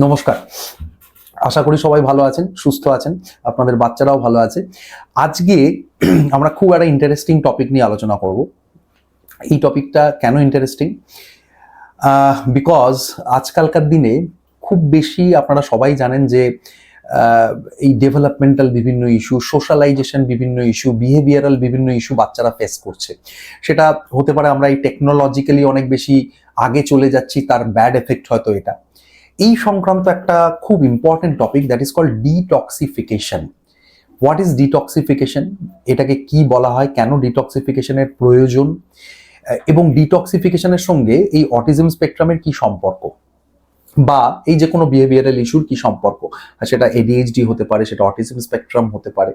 নমস্কার। আশা করি সবাই ভালো আছেন, সুস্থ আছেন, আপনাদের বাচ্চারাও ভালো আছে। আজকে আমরা খুব একটা ইন্টারেস্টিং টপিক নিয়ে আলোচনা করব। এই টপিকটা কেন ইন্টারেস্টিং বিকজ আজকালকার দিনে খুব বেশি আপনারা সবাই জানেন যে এই ডেভেলপমেন্টাল বিভিন্ন ইস্যু সোশ্যালাইজেশন বিভিন্ন ইস্যু বিহেভিয়ারাল বিভিন্ন ইস্যু বাচ্চারা ফেস করছে। সেটা হতে পারে আমরা এই টেকনোলজিক্যালি অনেক বেশি আগে চলে যাচ্ছি, তার ব্যাড এফেক্ট হয়তো এটা। এই সংক্রান্ত একটা খুব important topic that is call detoxification what is detoxification এটাকে কি বলা হয়? কেন ডিটক্সিফিকেশনের প্রয়োজন? এবং ডিটক্সিফিকেশনের সঙ্গে এই অটিজম স্পেকট্রামের কি সম্পর্ক? বা এই যে কোনো বিহেভিয়ারাল ইস্যুর কি সম্পর্ক? সেটা এডিএইচডি হতে পারে, সেটা অটিজম স্পেকট্রাম হতে পারে।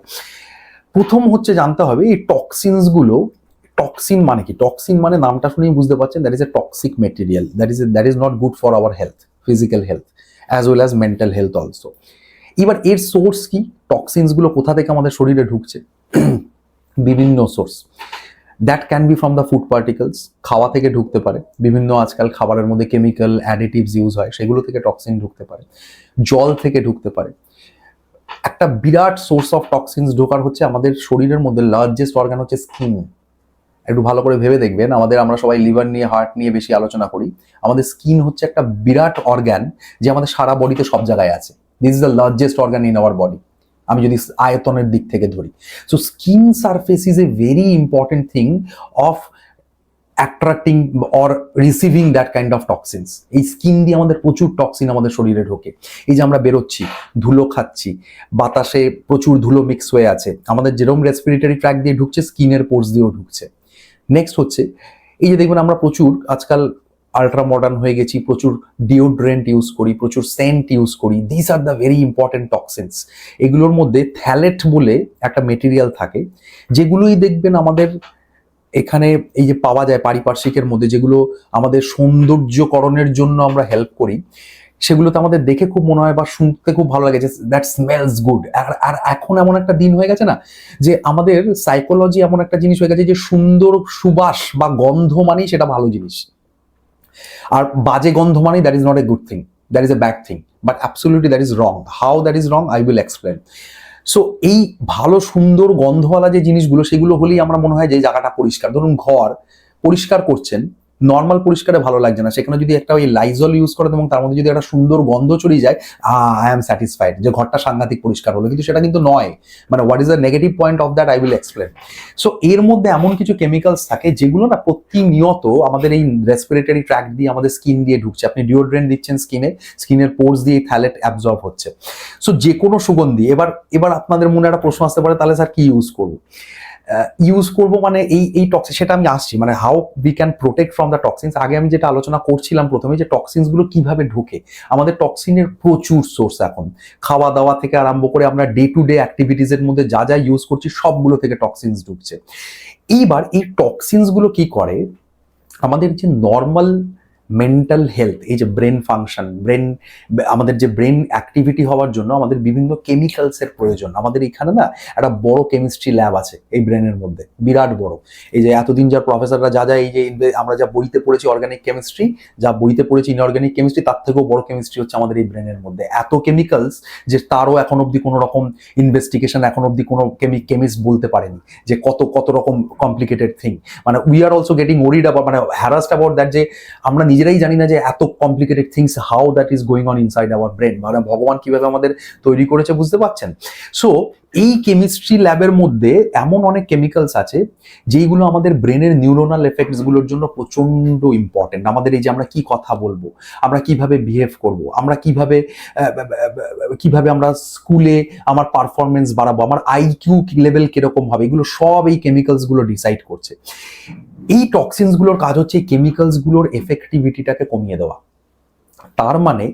প্রথম হচ্ছে জানতে হবে এই টক্সিনসগুলো টক্সিন মানে কি? টক্সিন মানে নামটা শুনেই বুঝতে পারছেন that is a toxic material that is that is not good for our health physical health as well as mental health also এবার এর সোর্স কি? টক্সিনসগুলো কোথা থেকে আমাদের শরীরে ঢুকছে? বিভিন্ন source that can be from the food particles খাওয়া থেকে ঢুকতে পারে। বিভিন্ন আজকাল খাবারের মধ্যে কেমিক্যাল অ্যাডিটিভস ইউজ হয়, সেগুলো থেকে টক্সিন ঢুকতে পারে। জল থেকে ঢুকতে পারে। একটা বিরাট সোর্স অফ টক্সিনস ঢোকার হচ্ছে আমাদের শরীরের মধ্যে লার্জেস্ট অর্গান হচ্ছে স্কিন একটু ভালো করে ভেবে দেখবেন। আমাদের আমরা সবাই লিভার নিয়ে হার্ট নিয়ে বেশি আলোচনা করি। আমাদের স্কিন হচ্ছে একটা বিরাট অর্গান যে আমাদের সারা বডিতে সব জায়গায় আছে। This is the largest organ in our body আমি যদি আয়তনের দিক থেকে ধরি। So skin surface is a very important thing of attracting or receiving that kind of toxins এই স্কিন দিয়ে আমাদের প্রচুর টক্সিন আমাদের শরীরে ঢোকে। এই যে আমরা বেরোচ্ছি, ধুলো খাচ্ছি, বাতাসে প্রচুর ধুলো মিক্স হয়ে আছে। আমাদের যেরকম রেসপিরেটরি ট্র্যাক দিয়ে ঢুকছে স্কিনের পোর্স দিয়েও ঢুকছে। নেক্সট হচ্ছে, এই যে দেখবেন আমরা প্রচুর আজকাল আলট্রা মডার্ন হয়ে গেছি, প্রচুর ডিওড্রেন্ট ইউজ করি, প্রচুর সেন্ট ইউজ করি this are the very important toxins এগুলোর মধ্যে থ্যালেট বলে একটা মেটেরিয়াল থাকে, যেগুলোই দেখবেন আমাদের এখানে এই যে পাওয়া যায় পারিপার্শ্বিকের মধ্যে, যেগুলো আমাদের সৌন্দর্যকরণের জন্য আমরা হেল্প করি সেগুলোতে আমাদের দেখে খুব মনে হয় বা শুনতে খুব ভালো লাগে যে দ্যাট স্মেলস গুড আর আর এখন এমন একটা দিন হয়ে গেছে না যে আমাদের সাইকোলজি এমন একটা জিনিস হয়ে গেছে যে সুন্দর সুবাস বা গন্ধ মানেই সেটা ভালো জিনিস। আর বাজে গন্ধ মানেই that is not a good thing that is a bad thing but absolutely that is wrong how that is wrong I will explain so এই ভালো সুন্দর গন্ধওয়ালা যে জিনিসগুলো, সেগুলো হলেই আমরা মনে হয় যে জায়গাটা পরিষ্কার। ধরুন ঘর পরিষ্কার করছেন নর্মাল পরিষ্কারে ভালো লাগছে না। সেখানে যদি একটা ওই লাইজল ইউজ করেন এবং তার মধ্যে যদি একটা সুন্দর গন্ধ ছড়িয়ে যায় আই এম স্যাটিসফাইড যে ঘরটা সাংঘাতিক পরিষ্কার হলো। কিন্তু সেটা কিন্তু নয়। মানে what is the negative point of that I will explain so এর মধ্যে এমন কিছু কেমিক্যালস থাকে যেগুলো না প্রতিনিয়ত আমাদের এই রেসপিরেটরি ট্র্যাক দিয়ে আমাদের স্কিন দিয়ে ঢুকছে। আপনি ডিওড্রেন্ট দিচ্ছেন স্কিনে স্কিনের পোর্স দিয়ে থ্যালেট অ্যাবজর্ব হচ্ছে। সো যে কোনো সুগন্ধি, এবার এবার আপনাদের মনে একটা প্রশ্ন আসতে পারে, তাহলে স্যার কি ইউজ করব? ইউজ করব মানে এই এই টক্সিন সেটা আমি আসছি। মানে how we can protect from the toxins আগে আমি যেটা আলোচনা করছিলাম প্রথমে যে টক্সিনসগুলো কীভাবে ঢোকে। আমাদের টক্সিনের প্রচুর সোর্স এখন। খাওয়া দাওয়া থেকে আরম্ভ করে আমরা ডে টু ডে অ্যাক্টিভিটিস এর মধ্যে যা যা ইউজ করছি, সবগুলো থেকে টক্সিনস ঢুকছে। এইবার এই টক্সিনসগুলো কি করে? আমাদের যে নর্মাল মেন্টাল হেলথ এই যে ব্রেন ফাংশন ব্রেন আমাদের যে ব্রেন অ্যাক্টিভিটি হওয়ার জন্য আমাদের বিভিন্ন কেমিক্যালসের প্রয়োজন। আমাদের এখানে না একটা বড় কেমিস্ট্রি ল্যাব আছে এই ব্রেনের মধ্যে, বিরাট বড়। এই যে এতদিন যা প্রফেসররা যা যা এই যে আমরা যা বইতে পড়েছি অর্গানিক কেমিস্ট্রি যা বইতে পড়েছি ইনঅর্গানিক কেমিস্ট্রি তার থেকেও বড় কেমিস্ট্রি হচ্ছে আমাদের এই ব্রেনের মধ্যে। এত কেমিক্যালস যে তারও এখন অবধি কোনো রকম ইনভেস্টিগেশন এখন অবধি কোনো কেমি কেমিস্ট বলতে পারেনি যে কত কত রকম কমপ্লিকেটেড থিং মানে we are also getting worried about মানে হ্যারাস্ট অ্যাবাউট দ্যাট যে আমরা নিজেরাই জানি না যে এত complicated things how that is going on inside our brain মানে ভগবান কীভাবে আমাদের তৈরি করেছে বুঝতে পারছেন? সো এই কেমিস্ট্রি ল্যাবের মধ্যে এমন অনেক কেমিক্যালস আছে, যেইগুলো আমাদের ব্রেনের নিউরোনাল এফেক্টসগুলোর জন্য প্রচণ্ড ইম্পর্টেন্ট আমাদের এই যে আমরা কি কথা বলব, আমরা কীভাবে বিহেভ করব, আমরা কীভাবে কীভাবে আমরা স্কুলে আমার পারফরমেন্স বাড়াবো, আমার আইকিউ লেভেল কীরকম হবে, এগুলো সব এই কেমিক্যালসগুলো ডিসাইড করছে। এই টক্সিনসগুলোর কাজ হচ্ছে কেমিক্যালসগুলোর এফেক্টিভিটিটাকে কমিয়ে দেওয়া। তার মানে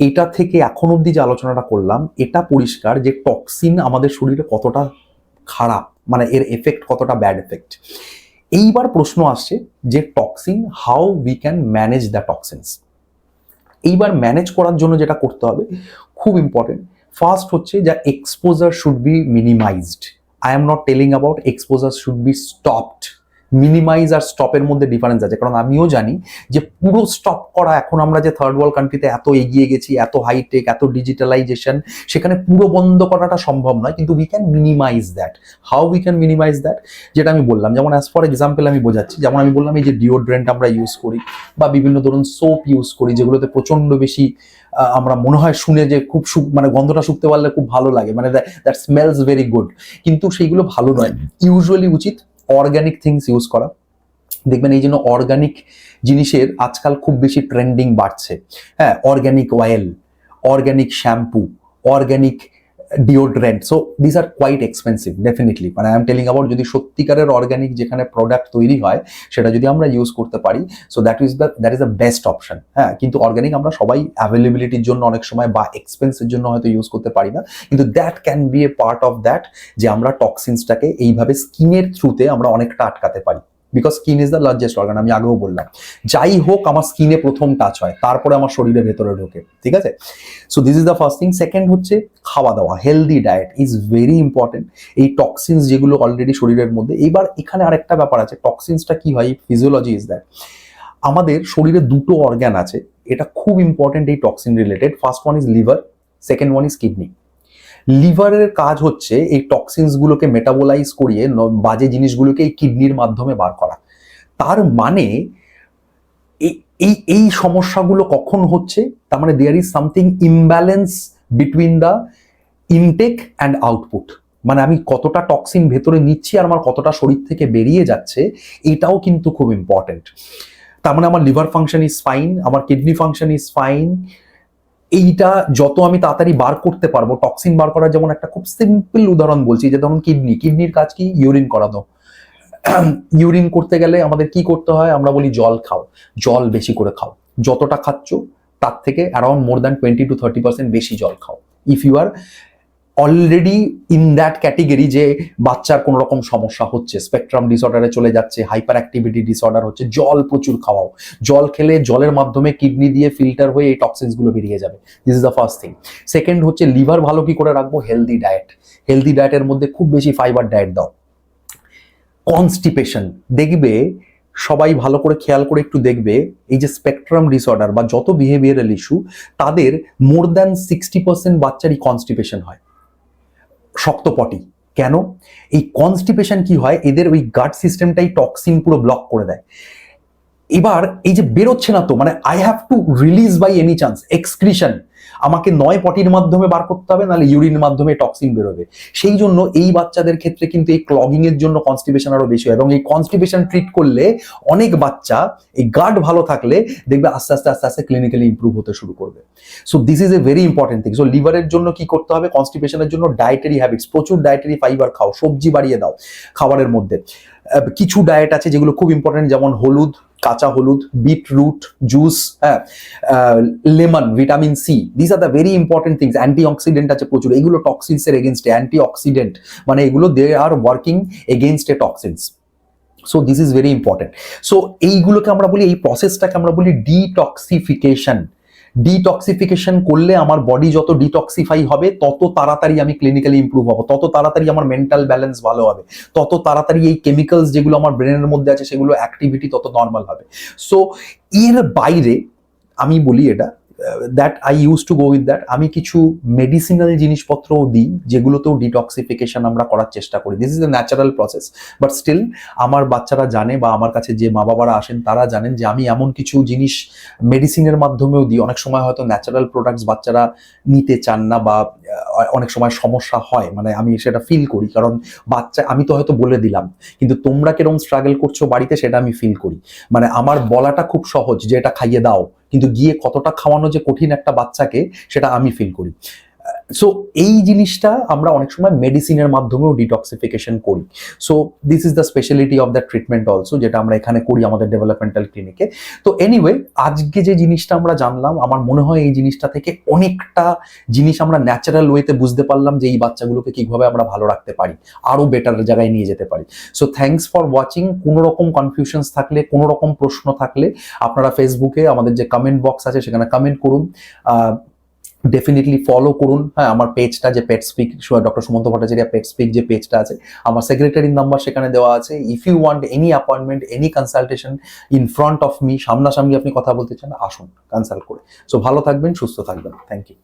এটা থেকে এখন অবধি যে আলোচনাটা করলাম, এটা পরিষ্কার যে টক্সিন আমাদের শরীরে কতটা খারাপ মানে এর এফেক্ট কতটা ব্যাড এফেক্ট এইবার প্রশ্ন আসছে যে toxin how we can manage the toxins এইবার ম্যানেজ করার জন্য যেটা করতে হবে, খুব ইম্পর্টেন্ট ফার্স্ট হচ্ছে যা exposure should be minimised I am not telling about exposure should be stopped minimise আর স্টপের মধ্যে ডিফারেন্স আছে। কারণ আমিও জানি যে পুরো স্টপ করা এখন আমরা যে থার্ড ওয়ার্ল্ড কান্ট্রিতে এত এগিয়ে গেছি এত হাইটেক এত ডিজিটালাইজেশন সেখানে পুরো বন্ধ করাটা সম্ভব নয়। কিন্তু we can minimise that how we can minimise that যেটা আমি বললাম। যেমন অ্যাজ ফর এক্সাম্পল আমি বোঝাচ্ছি যেমন আমি বললাম এই যে ডিওড্রেন্ট আমরা ইউজ করি বা বিভিন্ন ধরুন সোপ ইউজ করি যেগুলোতে প্রচণ্ড বেশি আমরা মনে হয় শুনে যে খুব মানে গন্ধটা শুকতে পারলে খুব ভালো লাগে। মানে দ্যাট স্মেলস ভেরি গুড কিন্তু সেইগুলো ভালো নয়। ইউজুয়ালি উচিত অর্গ্যানিক থিংস ইউজ করা। দেখবেন এই জন্য অর্গ্যানিক জিনিসের আজকাল খুব বেশি ট্রেন্ডিং বাড়ছে। হ্যাঁ organic oil organic shampoo organic deodorant so this are quite expensive definitely মানে আই এম টেলিং অ্যাবাউট যদি সত্যিকারের অর্গ্যানিক যেখানে প্রোডাক্ট তৈরি হয়, সেটা যদি আমরা ইউজ করতে পারি so that is the that is the best option হ্যাঁ কিন্তু অর্গ্যানিক আমরা সবাই অ্যাভেলেবিলিটির জন্য অনেক সময় বা এক্সপেন্সের জন্য হয়তো ইউজ করতে পারি না। কিন্তু that can be a part of that যে আমরা টক্সিনসটাকে এইভাবে স্কিনের থ্রুতে আমরা অনেকটা আটকাতে পারি। Because skin is the largest organ আমি আগেও বললাম। যাই হোক, আমার স্কিনে প্রথম টাচ হয়, তারপরে আমার শরীরের ভেতরে ঢোকে, ঠিক আছে? So this is the first thing second হচ্ছে খাওয়া দাওয়া healthy diet is very important এই টক্সিনস যেগুলো অলরেডি শরীরের মধ্যে এইবার এখানে আরেকটা ব্যাপার আছে টক্সিনসটা কি হয়? ফিজিওলজি ইজ দ্যাট আমাদের শরীরে দুটো অর্গ্যান আছে, এটা খুব ইম্পর্টেন্ট এই toxin related first one is liver second one is kidney লিভারের কাজ হচ্ছে এই টক্সিনসগুলোকে মেটাবোলাইজ করিয়ে বাজে জিনিসগুলোকে এই কিডনির মাধ্যমে বার করা। তার মানে এই- এই সমস্যাগুলো কখন হচ্ছে? তার মানে there is something imbalance between the intake and output মানে আমি কতটা টক্সিন ভেতরে নিচ্ছি আর আমার কতটা শরীর থেকে বেরিয়ে যাচ্ছে, এটাও কিন্তু খুব ইম্পর্টেন্ট তার মানে আমার লিভার ফাংশন ইজ ফাইন আমার কিডনি ফাংশন ইজ ফাইন এইটা যত আমি তাড়াতাড়ি বার করতে পারব টক্সিন বার করার যেমন একটা খুব সিম্পল উদাহরণ বলছি, যে ধরুন কিডনি কিডনির কাজ কি? ইউরিন করানো। ইউরিন করতে গেলে আমাদের কি করতে হয়? আমরা বলি জল খাও, জল বেশি করে খাও। যতটা খাচ্ছ, তার থেকে around more than twenty to thirty percent বেশি জল খাও। If you are already in that category যে বাচ্চার কোনো রকম সমস্যা হচ্ছে স্পেকট্রাম ডিসঅর্ডারে চলে যাচ্ছে হাইপার অ্যাক্টিভিটি ডিসঅর্ডার হচ্ছে, জল প্রচুর খাওয়াও। জল খেলে জলের মাধ্যমে কিডনি দিয়ে ফিল্টার হয়ে এই টক্সিনসগুলো বেরিয়ে যাবে। This is the first thing second হচ্ছে লিভার ভালো কি করে রাখব? হেলদি ডায়েট হেলদি ডায়েটের মধ্যে খুব বেশি ফাইবার ডায়েট দাও। কনস্টিপেশন দেখবে, সবাই ভালো করে খেয়াল করে একটু দেখবে, এই যে স্পেকট্রাম ডিসঅর্ডার বা যত বিহেভিয়ারাল ইস্যু তাদের মোর দ্যান সিক্সটি পার্সেন্ট বাচ্চারই কনস্টিপেশন হয়। শক্তপটি কেন? এই কনস্টিপেশন কি হয়? এদের ওই গাট সিস্টেমটাই টক্সিন পুরো ব্লক করে দেয়। এবার এই যে বেরোচ্ছে না তো মানে I have to release by any chance excretion আমাকে নয় পটির মাধ্যমে বার করতে হবে, নাহলে ইউরিন মাধ্যমে টক্সিন বেরোবে। সেই জন্য এই বাচ্চাদের ক্ষেত্রে কিন্তু এই ক্লগিং এর জন্য কনস্টিপেশন আরও বেশি হয় এবং এই কনস্টিপেশন ট্রিট করলে অনেক বাচ্চা, এই গার্ড ভালো থাকলে দেখবে আস্তে আস্তে আস্তে আস্তে ক্লিনিক্যালি ইমপ্রুভ হতে শুরু করবে। So this is a very important thing so লিভারের জন্য কি করতে হবে? কনস্টিপেশনের জন্য ডায়েটারি হ্যাবিটস প্রচুর ডায়েটারি ফাইবার খাও, সবজি বাড়িয়ে দাও খাবারের মধ্যে। কিছু ডায়েট আছে যেগুলো খুব ইম্পর্টেন্ট যেমন হলুদ, কাঁচা হলুদ বিটরুট জুস হ্যাঁ lemon vitamin C this are the very important things antioxidant আছে প্রচুর, এগুলো টক্সিনস এর এগেনস্টে অ্যান্টি অক্সিডেন্ট মানে এগুলো they are working against a toxins so this is very important so এইগুলোকে আমরা বলি, এই প্রসেসটাকে আমরা বলি ডিটক্সিফিকেশন ডিটক্সিফিকেশন করলে আমার বডি যত ডিটক্সিফাই হবে, তত তাড়াতাড়ি আমি ক্লিনিক্যালি ইম্প্রুভ হব, তত তাড়াতাড়ি আমার মেন্টাল ব্যালেন্স ভালো হবে, তত তাড়াতাড়ি এই কেমিক্যালস যেগুলো আমার ব্রেনের মধ্যে আছে, সেগুলো অ্যাক্টিভিটি তত নর্মাল হবে। সো এর বাইরে আমি বলি এটা that I use to go with that আমি কিছু মেডিসিনাল জিনিসপত্রও দিই, যেগুলোতেও ডিটক্সিফিকেশন আমরা করার চেষ্টা করি। This is a natural process but still আমার বাচ্চারা জানে বা আমার কাছে যে মা বাবারা আসেন, তারা জানেন যে আমি এমন কিছু জিনিস মেডিসিনের মাধ্যমেও দিই। অনেক সময় হয়তো ন্যাচারাল প্রোডাক্টস বাচ্চারা নিতে চান না বা অনেক সময় সমস্যা হয় মানে আমি সেটা ফিল করি, কারণ বাচ্চা, আমি তো হয়তো বলে দিলাম, কিন্তু তোমরা কীরকম স্ট্রাগল করছ বাড়িতে সেটা আমি ফিল করি। মানে আমার বলাটা খুব সহজ, যে এটা খাইয়ে দাও কিন্তু গিয়ে কতটা খাওয়ানো যে কঠিন একটা বাচ্চাকে সেটা আমি ফিল করি। সো এই জিনিসটা আমরা অনেক সময় মেডিসিনের মাধ্যমেও ডিটক্সিফিকেশন করি। So this is the speciality of the treatment also যেটা আমরা এখানে করি আমাদের ডেভেলপমেন্টাল ক্লিনিকে তো এনিওয়ে আজকে যে জিনিসটা আমরা জানলাম, আমার মনে হয় এই জিনিসটা থেকে অনেকটা জিনিস আমরা ন্যাচারাল ওয়েতে বুঝতে পারলাম যে এই বাচ্চাগুলোকে কীভাবে আমরা ভালো রাখতে পারি, আরও বেটার জায়গায় নিয়ে যেতে পারি। সো থ্যাঙ্কস ফর ওয়াচিং কোনো রকম কনফিউশনস থাকলে, কোনো রকম প্রশ্ন থাকলে, আপনারা ফেসবুকে আমাদের যে কমেন্ট বক্স আছে, সেখানে কমেন্ট করুন। ডেফিনেটলি ফলো করুন। হ্যাঁ আমার পেজটা যে pet speak doctor Sumanta Bhattacharya pet speak যে পেজটা আছে, আমার সেক্রেটারির নাম্বার সেখানে দেওয়া আছে। If you want any appointment any consultation in front of me সামনাসামনি আপনি কথা বলতে চান, আসুন কনসাল্ট করে। সো ভালো থাকবেন, সুস্থ থাকবেন। Thank you